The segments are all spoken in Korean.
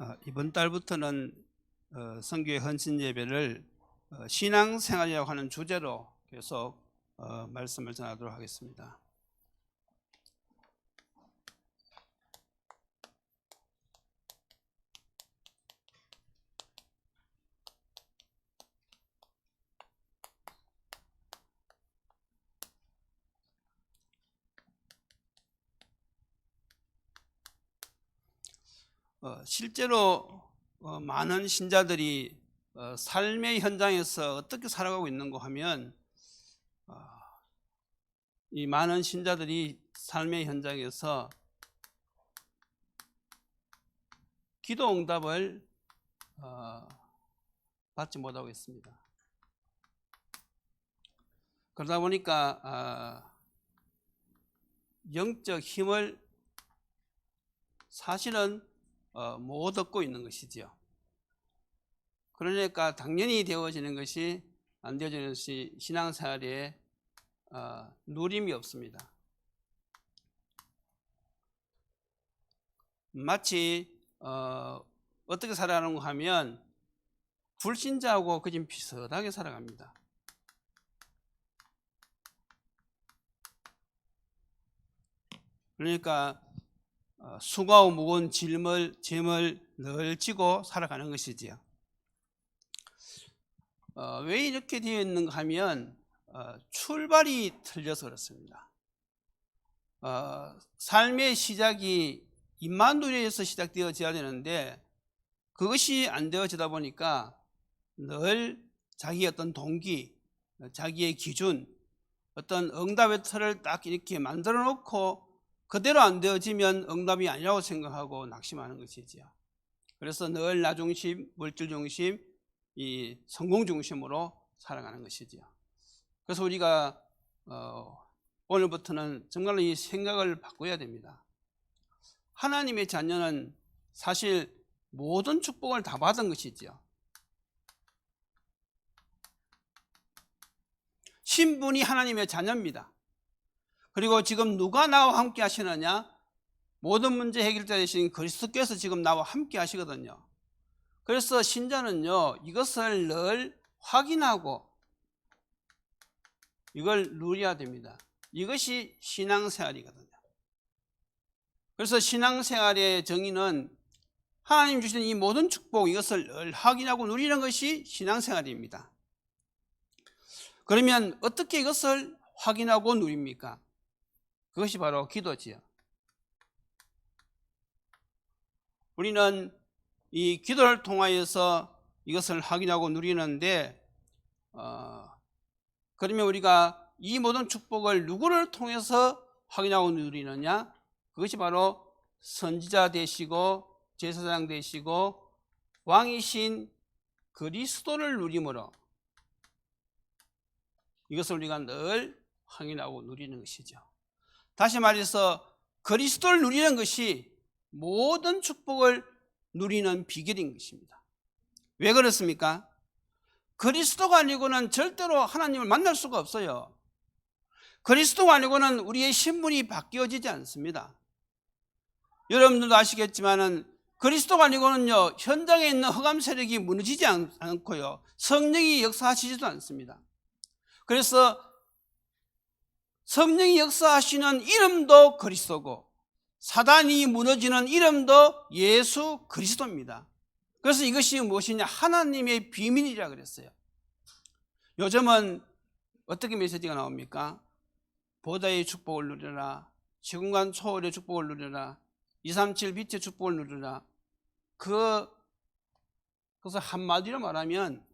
어, 이번 달부터는 어, 성교의 헌신 예배를 어, 신앙생활이라고 하는 주제로 계속 어, 말씀을 전하도록 하겠습니다. 실제로 어, 많은 신자들이 어, 삶의 현장에서 어떻게 살아가고 있는가 하면 어, 이 많은 신자들이 삶의 현장에서 기도 응답을 어, 받지 못하고 있습니다. 그러다 보니까 아, 영적 힘을 사실은 어, 못 얻고 있는 것이지요. 그러니까 당연히 되어지는 것이 안 되어지는 것이 신앙생활에 어, 누림이 없습니다. 마치 어, 어떻게 살아가는가 하면 불신자하고 그좀 비슷하게 살아갑니다. 그러니까 어, 수고하고 무거운 짐을, 짐을 늘 지고 살아가는 것이지요. 어, 왜 이렇게 되어 있는가 하면 어, 출발이 틀려서 그렇습니다. 어, 삶의 시작이 임마누엘에서 시작되어져야 되는데 그것이 안 되어지다 보니까 늘 자기의 어떤 동기, 자기의 기준, 어떤 응답의 틀을 딱 이렇게 만들어 놓고 그대로 안 되어지면 응답이 아니라고 생각하고 낙심하는 것이지요. 그래서 늘 나 중심, 물질 중심, 이 성공 중심으로 살아가는 것이지요. 그래서 우리가 어, 오늘부터는 정말로 이 생각을 바꿔야 됩니다. 하나님의 자녀는 사실 모든 축복을 다 받은 것이지요. 신분이 하나님의 자녀입니다. 그리고 지금 누가 나와 함께 하시느냐? 모든 문제 해결자 되신 그리스도께서 지금 나와 함께 하시거든요. 그래서 신자는요, 이것을 늘 확인하고 이걸 누려야 됩니다. 이것이 신앙생활이거든요. 그래서 신앙생활의 정의는 하나님 주신 이 모든 축복, 이것을 늘 확인하고 누리는 것이 신앙생활입니다. 그러면 어떻게 이것을 확인하고 누립니까? 그것이 바로 기도지요. 우리는 이 기도를 통하여서 이것을 확인하고 누리는데, 어, 그러면 우리가 이 모든 축복을 누구를 통해서 확인하고 누리느냐? 그것이 바로 선지자 되시고 제사장 되시고 왕이신 그리스도를 누림으로 이것을 우리가 늘 확인하고 누리는 것이죠. 다시 말해서 그리스도를 누리는 것이 모든 축복을 누리는 비결인 것입니다. 왜 그렇습니까? 그리스도가 아니고는 절대로 하나님을 만날 수가 없어요. 그리스도가 아니고는 우리의 신분이 바뀌어지지 않습니다. 여러분들도 아시겠지만은 그리스도가 아니고는요, 현장에 있는 허감 세력이 무너지지 않, 않고요, 성령이 역사하시지도 않습니다. 그래서 성령이 역사하시는 이름도 그리스도고 사단이 무너지는 이름도 예수 그리스도입니다. 그래서 이것이 무엇이냐? 하나님의 비밀이라 그랬어요. 요즘은 어떻게 메시지가 나옵니까? 보다의 축복을 누려라. 시공간 초월의 축복을 누려라. 237 빛의 축복을 누려라. 그, 그래서 한마디로 말하면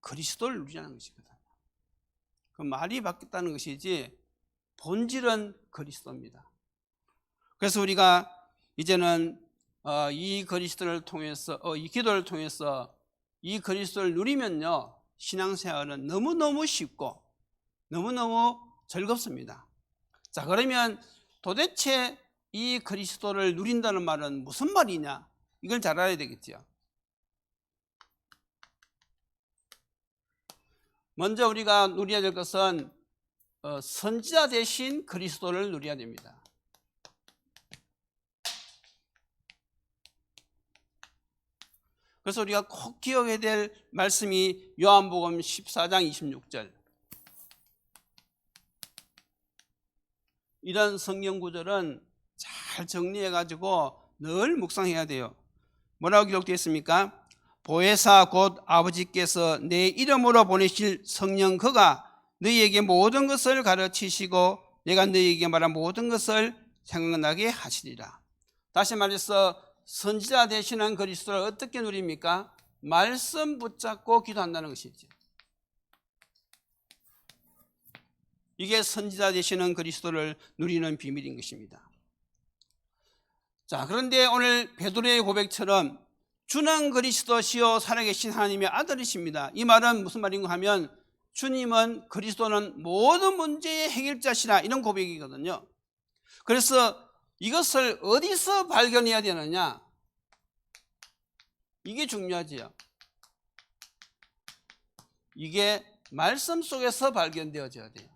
그리스도를 누리라는 것이거든. 그 말이 바뀌었다는 것이지 본질은 그리스도입니다. 그래서 우리가 이제는 어, 이 그리스도를 통해서 어, 이 기도를 통해서 이 그리스도를 누리면요 신앙생활은 너무 너무 쉽고 너무 너무 즐겁습니다. 자 그러면 도대체 이 그리스도를 누린다는 말은 무슨 말이냐? 이걸 잘 알아야 되겠죠. 먼저 우리가 누려야 될 것은 어, 선지자 대신 그리스도를 누려야 됩니다. 그래서 우리가 꼭 기억해야 될 말씀이 요한복음 14장 26절. 이런 성경 구절은 잘 정리해 가지고 늘 묵상해야 돼요. 뭐라고 기록되어 있습니까? 보혜사 곧 아버지께서 내 이름으로 보내실 성령 그가 너희에게 모든 것을 가르치시고 내가 너희에게 말한 모든 것을 생각나게 하시리라. 다시 말해서 선지자 되시는 그리스도를 어떻게 누립니까? 말씀 붙잡고 기도한다는 것이죠. 이게 선지자 되시는 그리스도를 누리는 비밀인 것입니다. 자, 그런데 오늘 베드로의 고백처럼 주는 그리스도시요 살아계신 하나님의 아들이십니다. 이 말은 무슨 말인가 하면 주님은 그리스도는 모든 문제의 해결자시라 이런 고백이거든요. 그래서 이것을 어디서 발견해야 되느냐? 이게 중요하지요. 이게 말씀 속에서 발견되어져야 돼요.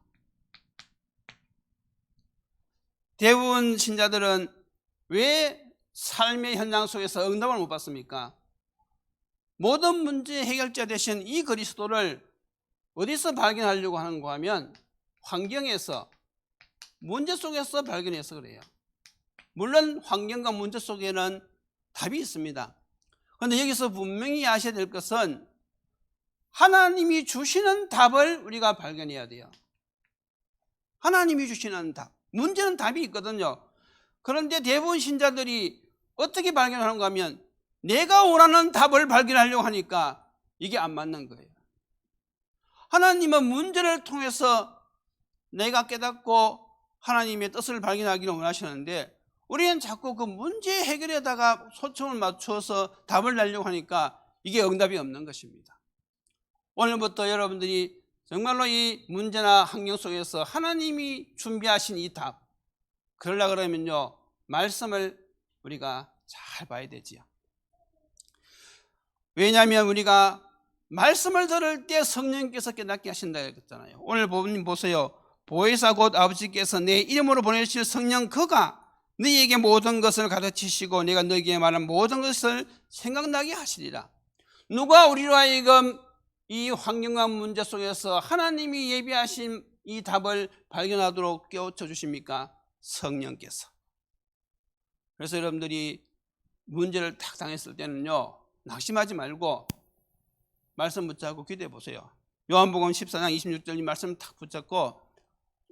대부분 신자들은 왜 삶의 현장 속에서 응답을 못 받습니까? 모든 문제 해결자 되신 이 그리스도를 어디서 발견하려고 하는가 하면 환경에서 문제 속에서 발견해서 그래요. 물론 환경과 문제 속에는 답이 있습니다. 그런데 여기서 분명히 아셔야 될 것은 하나님이 주시는 답을 우리가 발견해야 돼요. 하나님이 주시는 답. 문제는 답이 있거든요. 그런데 대부분 신자들이 어떻게 발견하는가 하면 내가 원하는 답을 발견하려고 하니까 이게 안 맞는 거예요. 하나님은 문제를 통해서 내가 깨닫고 하나님의 뜻을 발견하기를 원하시는데 우리는 자꾸 그 문제 해결에다가 소청을 맞춰서 답을 내려고 하니까 이게 응답이 없는 것입니다. 오늘부터 여러분들이 정말로 이 문제나 환경 속에서 하나님이 준비하신 이 답, 그러려 그러면요, 말씀을 우리가 잘 봐야 되지요. 왜냐하면 우리가 말씀을 들을 때 성령께서 깨닫게 하신다 했잖아요. 오늘 보세요. 보혜사 곧 아버지께서 내 이름으로 보내실 성령 그가 너희에게 모든 것을 가르치시고 내가 너희에게 말한 모든 것을 생각나게 하시리라. 누가 우리로 하여금 이 환경과 문제 속에서 하나님이 예비하신 이 답을 발견하도록 깨우쳐 주십니까? 성령께서. 그래서 여러분들이 문제를 탁 당했을 때는요, 낙심하지 말고 말씀 붙잡고 기도해 보세요. 요한복음 14장 26절 이 말씀 탁 붙잡고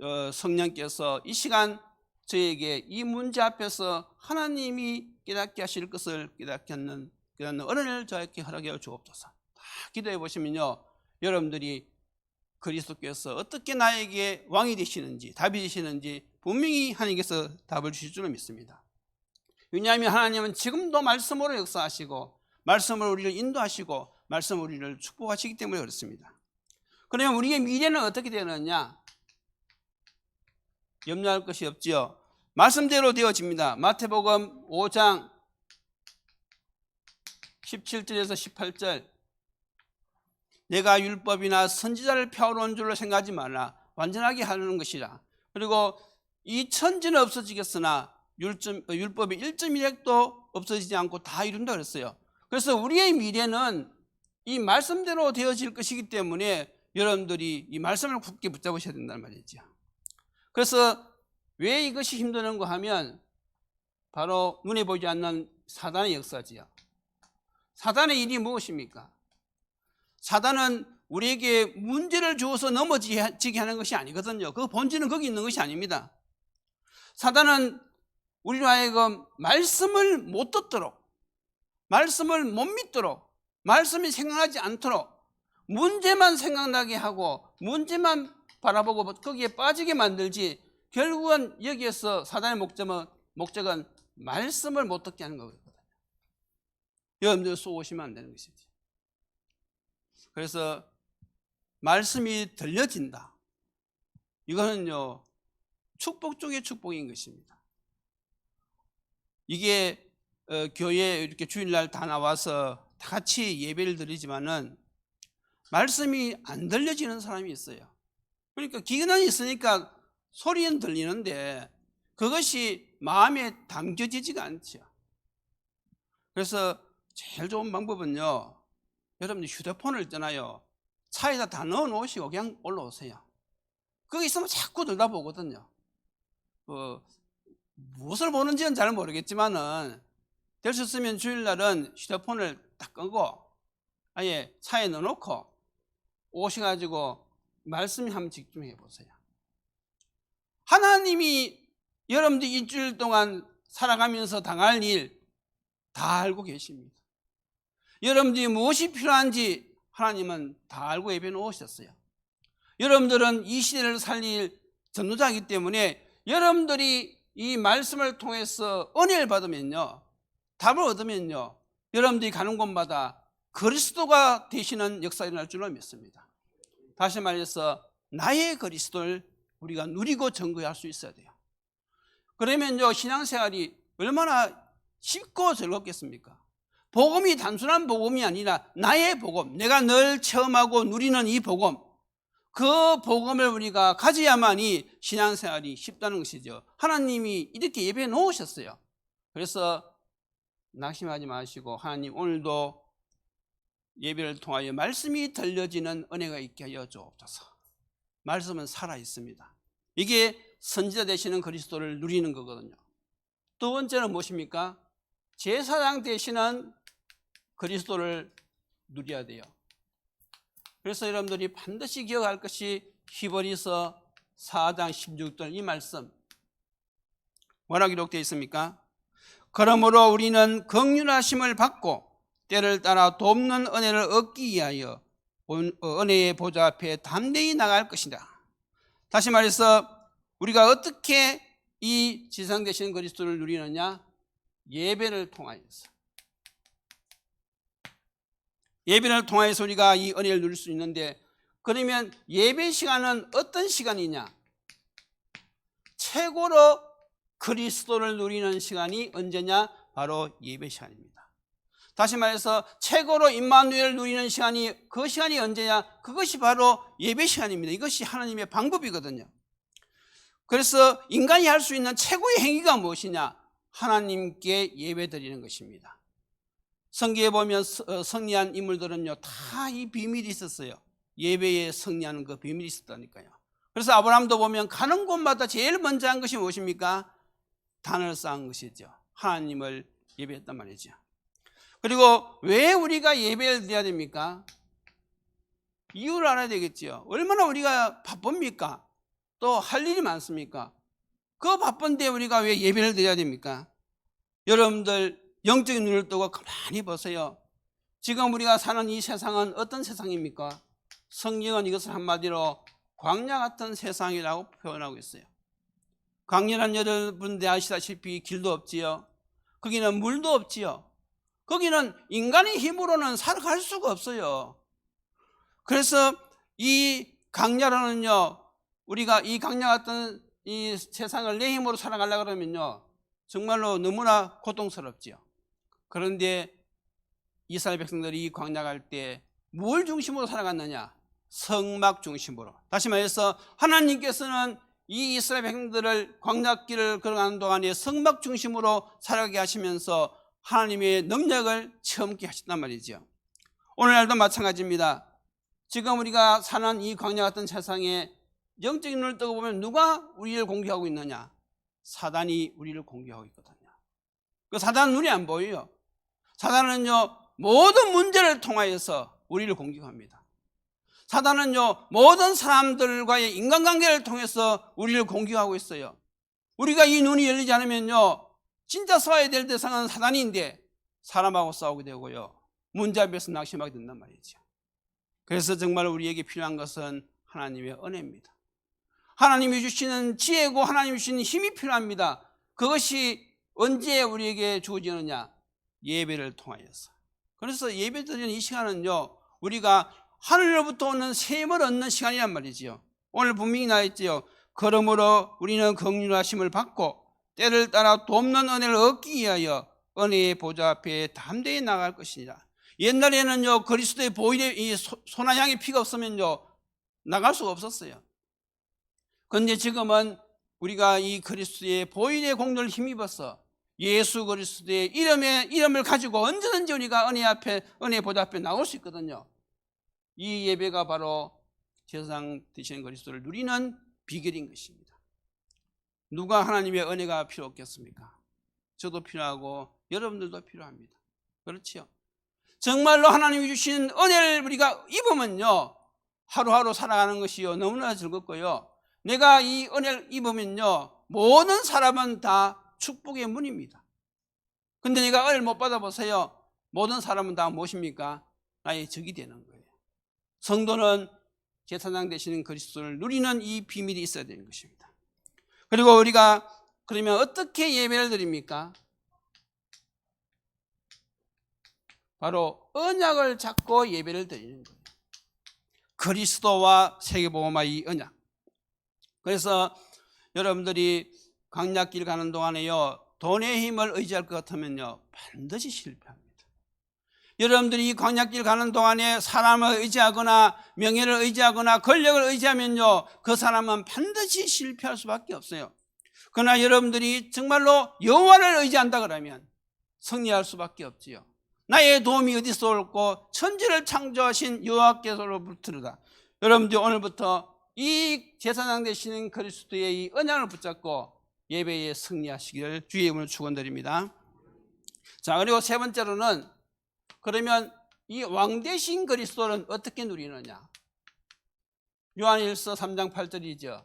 어, 성령께서 이 시간 저에게 이 문제 앞에서 하나님이 깨닫게 하실 것을 깨닫게 하는 깨닫는 은혜를 저에게 허락하여 주옵소서. 다 기도해 보시면요, 여러분들이 그리스도께서 어떻게 나에게 왕이 되시는지 답이 되시는지 분명히 하나님께서 답을 주실 줄로 믿습니다. 왜냐하면 하나님은 지금도 말씀으로 역사하시고 말씀으로 우리를 인도하시고 말씀으로 우리를 축복하시기 때문에 그렇습니다. 그러면 우리의 미래는 어떻게 되느냐? 염려할 것이 없지요. 말씀대로 되어집니다. 마태복음 5장 17절에서 18절 내가 율법이나 선지자를 펴놓은 줄로 생각하지 말라. 완전하게 하는 것이라. 그리고 이 천지는 없어지겠으나 율점, 율법의 1.1핵도 없어지지 않고 다 이룬다 그랬어요. 그래서 우리의 미래는 이 말씀대로 되어질 것이기 때문에 여러분들이 이 말씀을 굳게 붙잡으셔야 된다는 말이죠. 그래서 왜 이것이 힘드는가 하면 바로 눈에 보이지 않는 사단의 역사지요. 사단의 일이 무엇입니까? 사단은 우리에게 문제를 주어서 넘어지게 하는 것이 아니거든요. 그 본질은 거기 있는 것이 아닙니다. 사단은 하여금 말씀을 못 듣도록, 말씀을 못 믿도록, 말씀이 생각나지 않도록 문제만 생각나게 하고 문제만 바라보고 거기에 빠지게 만들지 결국은 여기에서 사단의 목적은, 목적은 말씀을 못 듣게 하는 거거든요. 여러분들 쏘시면 안 되는 것이지. 그래서 말씀이 들려진다. 이거는요, 축복 중의 축복인 것입니다. 이게 어, 교회 이렇게 주일날 다 나와서 다 같이 예배를 드리지만은 말씀이 안 들려지는 사람이 있어요. 그러니까 기근은 있으니까 소리는 들리는데 그것이 마음에 담겨지지가 않죠. 그래서 제일 좋은 방법은요. 여러분들 휴대폰을 있잖아요. 차에다 다 넣어 놓으시고 그냥 올라오세요. 거기 있으면 자꾸 들다 보거든요. 어, 무엇을 보는지는 잘 모르겠지만은 있으면 주일날은 휴대폰을 딱 끄고 아예 차에 넣어놓고 오셔가지고 말씀 한번 집중해 보세요. 하나님이 여러분들 일주일 동안 살아가면서 당할 일 다 알고 계십니다. 여러분들이 무엇이 필요한지 하나님은 다 알고 예배 놓으셨어요. 여러분들은 이 시대를 살릴 전도자이기 때문에 여러분들이 이 말씀을 통해서 은혜를 받으면요. 답을 얻으면요. 여러분들이 가는 곳마다 그리스도가 되시는 역사가 일어날 줄로 믿습니다. 다시 말해서 나의 그리스도를 우리가 누리고 증거할 수 있어야 돼요. 그러면요. 신앙생활이 얼마나 쉽고 즐겁겠습니까? 복음이 단순한 복음이 아니라 나의 복음, 내가 늘 체험하고 누리는 이 복음, 그 복음을 우리가 가져야만이 신앙생활이 쉽다는 것이죠. 하나님이 이렇게 예배해 놓으셨어요. 그래서 낙심하지 마시고 하나님 오늘도 예배를 통하여 말씀이 들려지는 은혜가 있게 하여 주옵소서. 말씀은 살아 있습니다. 이게 선지자 되시는 그리스도를 누리는 거거든요. 두 번째는 무엇입니까? 제사장 되시는 그리스도를 누려야 돼요. 그래서 여러분들이 반드시 기억할 것이 히브리서 4장 16절 이 말씀 뭐라 기록되어 있습니까? 그러므로 우리는 긍휼하심을 받고 때를 따라 돕는 은혜를 얻기 위하여 온- 어, 은혜의 보좌 앞에 담대히 나갈 것이다. 다시 말해서 우리가 어떻게 이 지상 되시는 그리스도를 누리느냐? 예배를 통하여서. 예배를 통하여서 우리가 이 은혜를 누릴 수 있는데 그러면 예배 시간은 어떤 시간이냐? 최고로 그리스도를 누리는 시간이 언제냐? 바로 예배 시간입니다. 다시 말해서 최고로 임마누엘을 누리는 시간이 그 시간이 언제냐? 그것이 바로 예배 시간입니다. 이것이 하나님의 방법이거든요. 그래서 인간이 할 수 있는 최고의 행위가 무엇이냐? 하나님께 예배 드리는 것입니다. 성경에 보면 서- 어, 승리한 인물들은요, 다 이 비밀이 있었어요. 예배에 승리하는 그 비밀이 있었다니까요. 그래서 아브라함도 보면 가는 곳마다 제일 먼저 한 것이 무엇입니까? 단을 쌓은 것이죠. 하나님을 예배했단 말이죠. 그리고 왜 우리가 예배를 드려야 됩니까? 이유를 알아야 되겠지요. 얼마나 우리가 바쁩니까? 또 할 일이 많습니까? 그 바쁜데 우리가 왜 예배를 드려야 됩니까? 여러분들 영적인 눈을 뜨고 가만히 보세요. 지금 우리가 사는 이 세상은 어떤 세상입니까? 성경은 이것을 한마디로 광야 같은 세상이라고 표현하고 있어요. 광야는 여러분들 아시다시피 길도 없지요. 거기는 물도 없지요. 거기는 인간의 힘으로는 살아갈 수가 없어요. 그래서 이 강야로는요, 우리가 이 강야 같은 이 세상을 내 힘으로 살아가려고 그러면요, 정말로 너무나 고통스럽지요. 그런데 이스라엘 백성들이 이 광야 갈 때 뭘 중심으로 살아갔느냐? 성막 중심으로. 다시 말해서 하나님께서는 이 이스라엘 백성들을 광야길을 걸어가는 동안에 성막 중심으로 살아가게 하시면서 하나님의 능력을 체험케 하셨단 말이죠. 오늘날도 마찬가지입니다. 지금 우리가 사는 이 광야 같은 세상에 영적인 눈을 뜨고 보면 누가 우리를 공격하고 있느냐? 사단이 우리를 공격하고 있거든요. 그 사단은 눈이 안 보여요. 사단은요, 모든 문제를 통하여서 우리를 공격합니다. 사단은요, 모든 사람들과의 인간관계를 통해서 우리를 공격하고 있어요. 우리가 이 눈이 열리지 않으면요, 진짜 싸워야 될 대상은 사단인데, 사람하고 싸우게 되고요, 문제 앞에서 낙심하게 된단 말이죠. 그래서 정말 우리에게 필요한 것은 하나님의 은혜입니다. 하나님이 주시는 지혜고 하나님이 주시는 힘이 필요합니다. 그것이 언제 우리에게 주어지느냐? 예배를 통하여서. 그래서 예배 드리는 이 시간은요, 우리가 하늘로부터 오는 셈을 얻는 시간이란 말이지요. 오늘 분명히 나있지요. 그러므로 우리는 긍휼하심을 받고 때를 따라 돕는 은혜를 얻기 위하여 은혜의 보좌 앞에 담대히 나갈 것이니라. 옛날에는요, 그리스도의 보일의 이 소- 소나양의 피가 없으면요, 나갈 수가 없었어요. 그런데 지금은 우리가 이 그리스도의 보일의 공로를 힘입어서 예수 그리스도의 이름에 이름을 가지고 언제든지 우리가 은혜 앞에 은혜 보좌 앞에 나올 수 있거든요. 이 예배가 바로 제사장 되시는 그리스도를 누리는 비결인 것입니다. 누가 하나님의 은혜가 필요 없겠습니까? 저도 필요하고 여러분들도 필요합니다. 그렇지요? 정말로 하나님이 주신 은혜를 우리가 입으면요. 하루하루 살아가는 것이요. 너무나 즐겁고요. 내가 이 은혜를 입으면요. 모든 사람은 다 축복의 문입니다. 근데 내가 은혜를 못 받아보세요. 모든 사람은 다 무엇입니까? 나의 적이 되는 거예요. 성도는 제사장 되시는 그리스도를 누리는 이 비밀이 있어야 되는 것입니다. 그리고 우리가 그러면 어떻게 예배를 드립니까? 바로 언약을 잡고 예배를 드리는 거예요. 그리스도와 세계보험과 이 언약. 그래서 여러분들이 강약길 가는 동안에요. 돈의 힘을 의지할 것 같으면요. 반드시 실패합니다. 여러분들이 이 광약길 가는 동안에 사람을 의지하거나 명예를 의지하거나 권력을 의지하면요. 그 사람은 반드시 실패할 수밖에 없어요. 그러나 여러분들이 정말로 여호와를 의지한다 그러면 승리할 수밖에 없지요. 나의 도움이 어디서 올고 천지를 창조하신 여호와께서로부터다. 여러분들 오늘부터 이 제사장 되시는 그리스도의 이 언약을 붙잡고 예배에 승리하시기를 주의 이름으로 축원드립니다. 자 그리고 세 번째로는 그러면 이 왕 대신 그리스도는 어떻게 누리느냐? 요한일서 3장 8절이죠.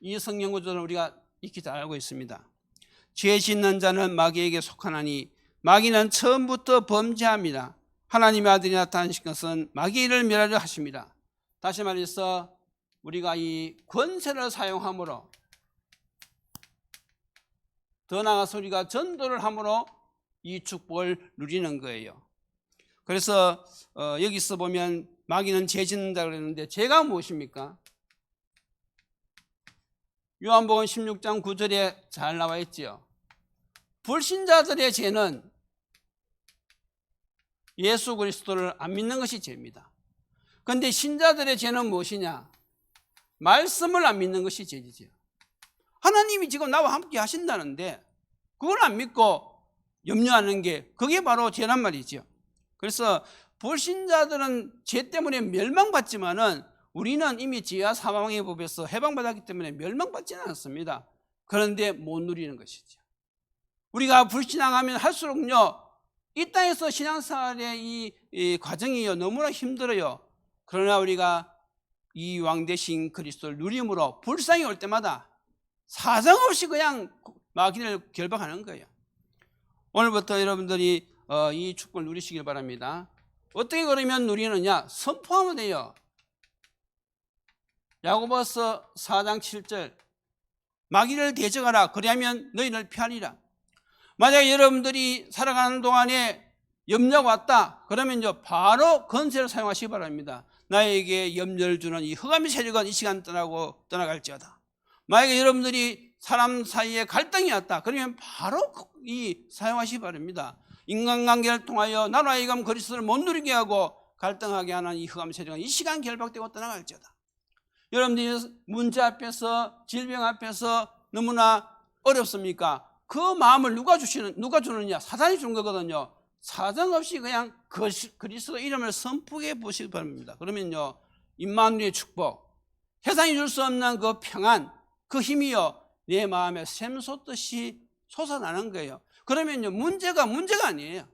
이 성경 구절을 우리가 익히 잘 알고 있습니다. 죄 짓는 자는 마귀에게 속하나니 마귀는 처음부터 범죄합니다. 하나님의 아들이 나타나신 것은 마귀를 멸하려 하십니다. 다시 말해서 우리가 이 권세를 사용함으로 더 나아가서 우리가 전도를 함으로 이 축복을 누리는 거예요. 그래서 어, 여기서 보면 마귀는 죄 짓는다 그랬는데 죄가 무엇입니까? 요한복음 16장 9절에 잘 나와 있지요. 불신자들의 죄는 예수 그리스도를 안 믿는 것이 죄입니다. 그런데 신자들의 죄는 무엇이냐? 말씀을 안 믿는 것이 죄지죠. 하나님이 지금 나와 함께 하신다는데 그걸 안 믿고 염려하는 게 그게 바로 죄란 말이죠. 그래서 불신자들은 죄 때문에 멸망받지만은 우리는 이미 지하 사망의 법에서 해방받았기 때문에 멸망받지는 않습니다. 그런데 못 누리는 것이죠. 우리가 불신앙하면 할수록요, 이 땅에서 신앙생활의 이, 이 과정이요, 너무나 힘들어요. 그러나 우리가 이 왕 대신 그리스도를 누림으로 불쌍히 올 때마다 사정없이 그냥 마귀를 결박하는 거예요. 오늘부터 여러분들이 어, 이 축복을 누리시길 바랍니다. 어떻게 그러면 누리느냐? 선포하면 돼요. 야고보서 4장 7절 마귀를 대적하라 그리하면 너희를 피하리라. 만약에 여러분들이 살아가는 동안에 염려가 왔다 그러면 이제 바로 건세를 사용하시기 바랍니다. 나에게 염려를 주는 이 흑암의 세력은 이 시간 떠나고 떠나갈지어다. 만약에 여러분들이 사람 사이에 갈등이 왔다 그러면 바로 이 사용하시기 바랍니다. 인간관계를 통하여 나라의 감 그리스도를 못 누리게 하고 갈등하게 하는 이 흑암 세력은 이 시간 결박되고 떠나갈지어다. 여러분들이 문제 앞에서 질병 앞에서 너무나 어렵습니까? 그 마음을 누가 주시는 누가 주느냐? 사단이 준 거거든요. 사정 없이 그냥 그리스도 이름을 선포해 보시기 바랍니다. 그러면요, 임마누의 축복, 세상이 줄 수 없는 그 평안, 그 힘이요, 내 마음에 샘솟듯이 솟아나는 거예요. 그러면요, 문제가 문제가 아니에요.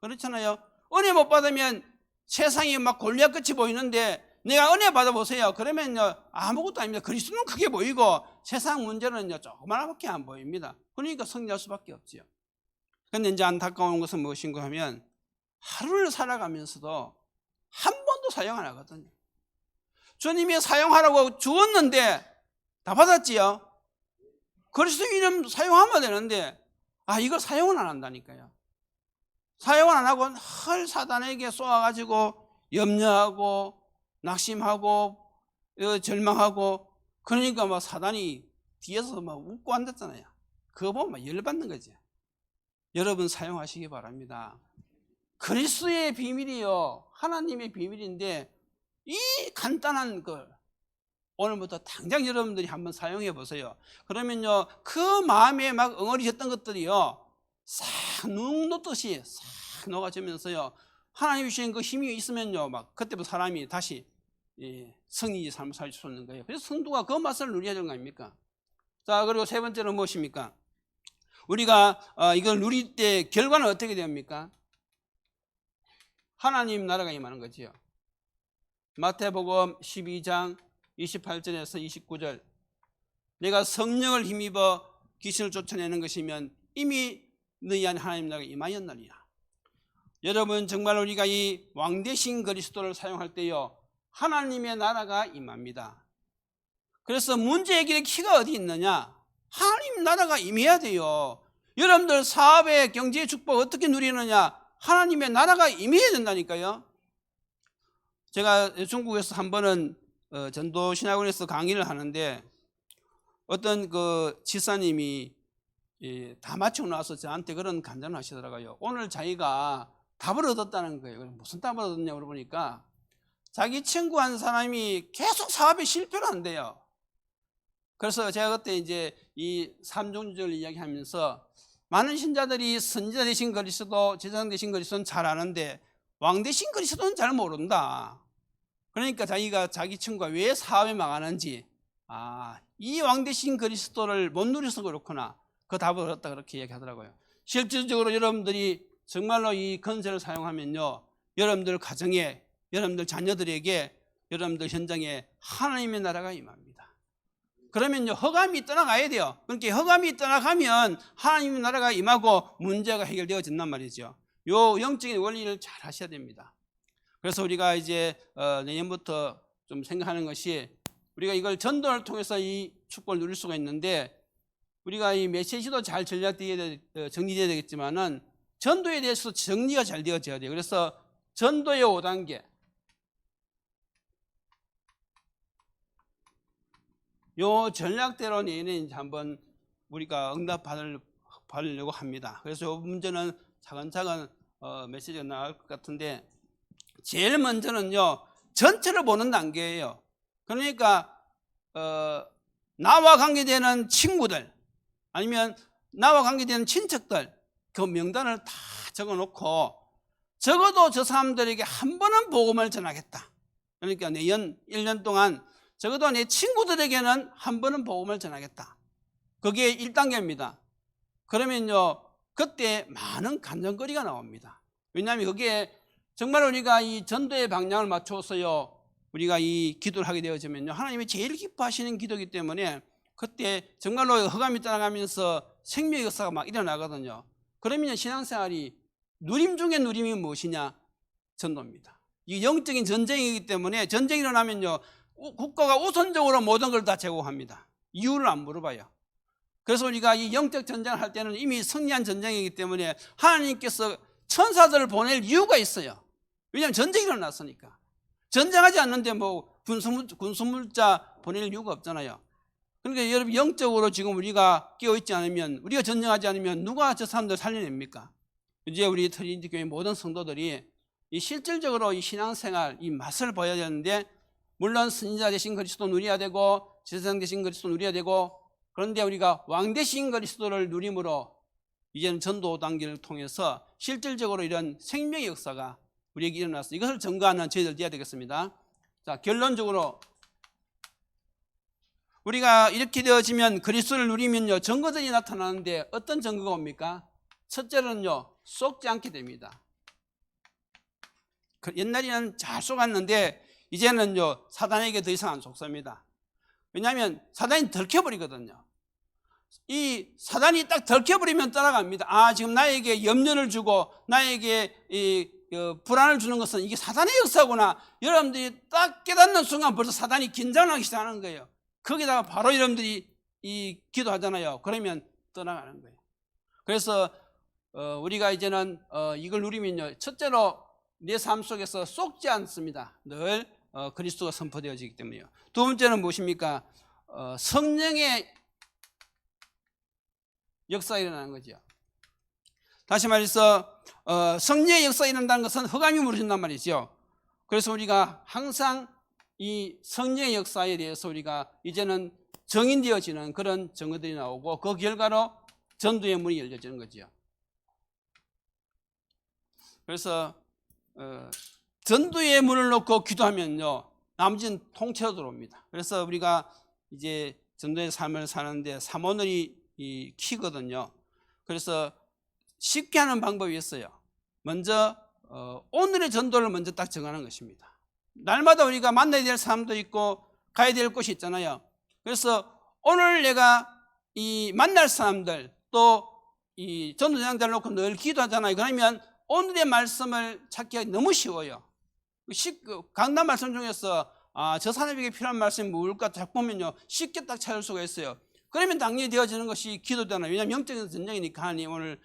그렇잖아요. 은혜 못 받으면 세상이 막 골리앗 끝이 보이는데 내가 은혜 받아보세요. 그러면요, 아무것도 아닙니다. 그리스도는 크게 보이고 세상 문제는요, 조그마하게 안 보입니다. 그러니까 승리할 수밖에 없지요. 근데 이제 안타까운 것은 무엇인가 하면 하루를 살아가면서도 한 번도 사용 안 하거든요. 주님이 사용하라고 주었는데 다 받았지요. 그리스도 이름 사용하면 되는데 아 이걸 사용을 안 한다니까요. 사용을 안 하고 헐 사단에게 쏘아가지고 염려하고 낙심하고 어, 절망하고 그러니까 막 사단이 뒤에서 막 웃고 앉았잖아요. 그거 보면 막 열받는 거지. 여러분 사용하시기 바랍니다. 그리스도의 비밀이요. 하나님의 비밀인데 이 간단한 걸 오늘부터 당장 여러분들이 한번 사용해 보세요. 그러면요, 그 마음에 막 엉어리셨던 것들이요, 싹눈 녹듯이 싹 녹아지면서요, 하나님 주신 그 힘이 있으면요, 막 그때부터 사람이 다시 예, 성인이 삶을 살 수 있는 거예요. 그래서 성도가 그 맛을 누려야 되는 거 아닙니까? 자, 그리고 세 번째는 무엇입니까? 우리가 어, 이걸 누릴 때 결과는 어떻게 됩니까? 하나님 나라가 임하는 거지요. 마태복음 12장 28절에서 29절. 내가 성령을 힘입어 귀신을 쫓아내는 것이면 이미 너희 안에 하나님 나라가 임하였느니라. 여러분 정말 우리가 이 왕대신 그리스도를 사용할 때요 하나님의 나라가 임합니다. 그래서 문제 해결의 키가 어디 있느냐? 하나님 나라가 임해야 돼요. 여러분들 사업의 경제의 축복 어떻게 누리느냐? 하나님의 나라가 임해야 된다니까요. 제가 중국에서 한 번은 어, 전도 신학원에서 강의를 하는데 어떤 그 지사님이 예, 다 마치고 나서 저한테 그런 간증을 하시더라고요. 오늘 자기가 답을 얻었다는 거예요. 무슨 답을 얻었냐 물어보니까 자기 친구 한 사람이 계속 사업에 실패를 한대요. 그래서 제가 그때 이제 이 삼종주를 이야기하면서 많은 신자들이 선지자 되신 그리스도, 제사장 되신 그리스도는 잘 아는데 왕 되신 그리스도는 잘 모른다. 그러니까 자기가 자기 친구가 왜 사업이 망하는지 아, 이왕 되신 그리스도를 못 누려서 그렇구나. 그 답을 얻었다 그렇게 이야기하더라고요. 실질적으로 여러분들이 정말로 이 건설을 사용하면요. 여러분들 가정에, 여러분들 자녀들에게, 여러분들 현장에 하나님의 나라가 임합니다. 그러면요, 허감이 떠나가야 돼요. 그러니까 허감이 떠나가면 하나님의 나라가 임하고 문제가 해결되어진단 말이죠. 요 영적인 원리를 잘 하셔야 됩니다. 그래서 우리가 이제 어, 내년부터 좀 생각하는 것이 우리가 이걸 전도를 통해서 이 축복을 누릴 수가 있는데 우리가 이 메시지도 잘 전략되어야 되- 어, 정리되어야 되겠지만은 전도에 대해서 정리가 잘 되어져야 돼요. 그래서 전도의 5단계 요 전략대로 이제 한번 우리가 응답 받을 받으려고 합니다. 그래서 요 문제는 차근차근 어, 메시지가 나올 것 같은데 제일 먼저는요 전체를 보는 단계예요. 그러니까 어, 나와 관계되는 친구들 아니면 나와 관계되는 친척들 그 명단을 다 적어 놓고 적어도 저 사람들에게 한 번은 복음을 전하겠다. 그러니까 내년 1년 동안 적어도 내 친구들에게는 한 번은 복음을 전하겠다. 그게 1단계입니다. 그러면요, 그때 많은 간증거리가 나옵니다. 왜냐하면 그게 정말 우리가 이 전도의 방향을 맞춰서요, 우리가 이 기도를 하게 되어지면요, 하나님이 제일 기뻐하시는 기도이기 때문에 그때 정말로 허감이 떠나가면서 생명의 역사가 막 일어나거든요. 그러면 신앙생활이 누림 중에 누림이 무엇이냐? 전도입니다. 이 영적인 전쟁이기 때문에 전쟁이 일어나면요, 우- 국가가 우선적으로 모든 걸 다 제공합니다. 이유를 안 물어봐요. 그래서 우리가 이 영적 전쟁을 할 때는 이미 승리한 전쟁이기 때문에 하나님께서 천사들을 보낼 이유가 있어요. 왜냐하면 전쟁이 일어났으니까. 전쟁하지 않는데 뭐 군수물, 군수물자 보낼 이유가 없잖아요. 그러니까 여러분 영적으로 지금 우리가 깨어 있지 않으면 우리가 전쟁하지 않으면 누가 저 사람들 살려냅니까? 이제 우리 트리니티 교회 모든 성도들이 이 실질적으로 이 신앙생활 이 맛을 보여야 되는데 물론 선지자 되신 그리스도 누려야 되고 제사장 되신 그리스도 누려야 되고 그런데 우리가 왕 되신 그리스도를 누림으로 이제는 전도 단계를 통해서 실질적으로 이런 생명의 역사가 우리에게 일어났어. 이것을 증거하는 저희들 돼야 되겠습니다. 자, 결론적으로 우리가 이렇게 되어지면 그리스도를 누리면요 증거들이 나타나는데 어떤 증거가 옵니까? 첫째는요 속지 않게 됩니다. 그 옛날에는 잘 속았는데 이제는요 사단에게 더 이상 안 속습니다. 왜냐하면 사단이 들켜버리거든요. 이 사단이 딱 들켜버리면 떠나갑니다. 아 지금 나에게 염려를 주고 나에게 이 어, 불안을 주는 것은 이게 사단의 역사구나. 여러분들이 딱 깨닫는 순간 벌써 사단이 긴장하기 시작하는 거예요. 거기다가 바로 여러분들이 이 기도하잖아요. 그러면 떠나가는 거예요. 그래서 어, 우리가 이제는 어, 이걸 누리면요. 첫째로 내 삶 속에서 쏙지 않습니다. 늘 어, 그리스도가 선포되어지기 때문에요. 두 번째는 무엇입니까? 어, 성령의 역사가 일어나는 거죠. 다시 말해서 어, 성령의 역사가 일어난다는 것은 허감이 무너진단 말이죠. 그래서 우리가 항상 이 성령의 역사에 대해서 우리가 이제는 정인되어지는 그런 증거들이 나오고 그 결과로 전도의 문이 열려지는 거죠. 그래서 어, 전도의 문을 놓고 기도하면요 나머지는 통째로 들어옵니다. 그래서 우리가 이제 전도의 삶을 사는데 삼원을이 이 키거든요. 그래서 쉽게 하는 방법이 있어요. 먼저 어, 오늘의 전도를 먼저 딱 정하는 것입니다. 날마다 우리가 만나야 될 사람도 있고 가야 될 곳이 있잖아요. 그래서 오늘 내가 이 만날 사람들 또 이 전도장들 놓고 늘 기도하잖아요. 그러면 오늘의 말씀을 찾기가 너무 쉬워요. 쉽, 그 강단 말씀 중에서 아, 저 사람에게 필요한 말씀이 뭘까 딱 보면요. 쉽게 딱 찾을 수가 있어요. 그러면 당연히 되어지는 것이 기도잖아요. 왜냐하면 영적인 전쟁이니까 하나님 오늘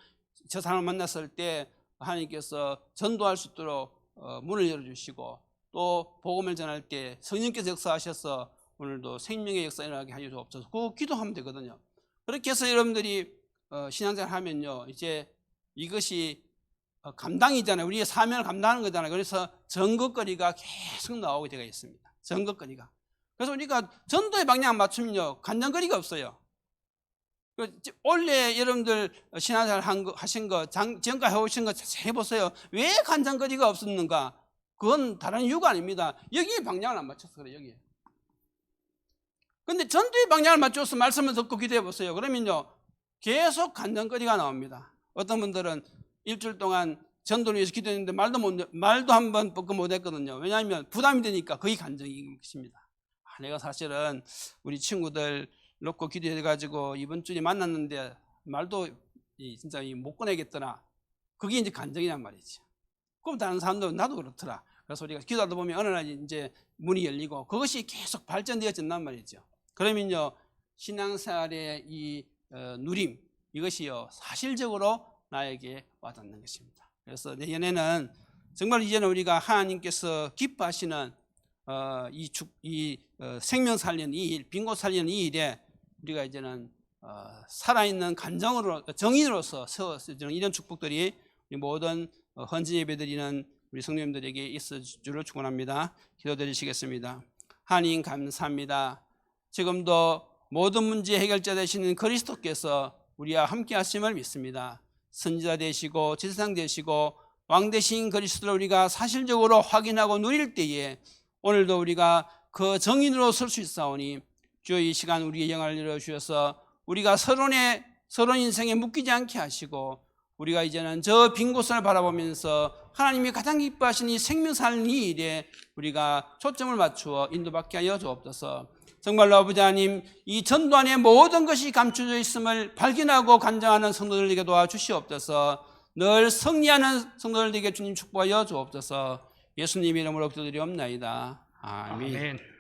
저 사람을 만났을 때 하나님께서 전도할 수 있도록 어, 문을 열어주시고 또 복음을 전할 때 성령께서 역사하셔서 오늘도 생명의 역사 일어나게 하여 주옵소서. 그 기도하면 되거든요. 그렇게 해서 여러분들이 어, 신앙생활 하면요. 이제 이것이 어, 감당이잖아요. 우리의 사명을 감당하는 거잖아요. 그래서 전거거리가 계속 나오게 되어 있습니다. 전거거리가. 그래서 우리가 전도의 방향 맞추면요. 간장거리가 없어요. 그 원래 여러분들 신앙생활 한 거, 하신 거, 장, 지금까지 해오신 거 해보세요. 왜 간장거리가 없었는가? 그건 다른 이유가 아닙니다. 여기에 방향을 안 맞춰서 그래요, 여기에. 근데 전도의 방향을 맞춰서 말씀을 듣고 기도해 보세요. 그러면요. 계속 간장거리가 나옵니다. 어떤 분들은 일주일 동안 전도를 위해서 기도했는데 말도 못, 말도 한번 뻗고 못 했거든요. 왜냐하면 부담이 되니까 거의 간증인 것입니다. 아, 내가 사실은 우리 친구들 놓고 기도해가지고 이번 주에 만났는데 말도 이 진짜 이못 꺼내겠더라. 그게 이제 간증이란 말이지. 그럼 다른 사람도 나도 그렇더라. 그래서 우리가 기도하다 보면 어느 날 이제 문이 열리고 그것이 계속 발전되어진단 말이죠. 그러면요 신앙생활의 이 어, 누림 이것이요 사실적으로 나에게 와닿는 것입니다. 그래서 내년에는 정말 이제는 우리가 하나님께서 기뻐하시는 어, 이, 축, 이 어, 생명 살리는 이 일, 빈곳 살리는 이 일에 우리가 이제는 어, 살아있는 간정으로 정인으로서 세워지는 이런 축복들이 우리 모든 어, 헌지 예배드리는 우리 성도님들에게 있어 주를 축원합니다. 기도드리시겠습니다. 하나님 감사합니다. 지금도 모든 문제 해결자 되시는 그리스도께서 우리와 함께 하심을 믿습니다. 선지자 되시고 지상 되시고 왕 되신 그리스도를 우리가 사실적으로 확인하고 누릴 때에 오늘도 우리가 그 정인으로 설 수 있사오니 주여 이 시간 우리의 영을 열어 주셔서 우리가 서론에 서론 인생에 묶이지 않게 하시고 우리가 이제는 저 빈 곳을 바라보면서 하나님이 가장 기뻐하시는 이 생명 사는 이 일에 우리가 초점을 맞추어 인도받게 하여 주옵소서. 정말로 아버지 하나님 이 전도 안에 모든 것이 감춰져 있음을 발견하고 간증하는 성도들에게 도와주시옵소서. 늘 승리하는 성도들에게 주님 축복하여 주옵소서. 예수님 이름으로 기도드리옵나이다. 아멘. 아멘.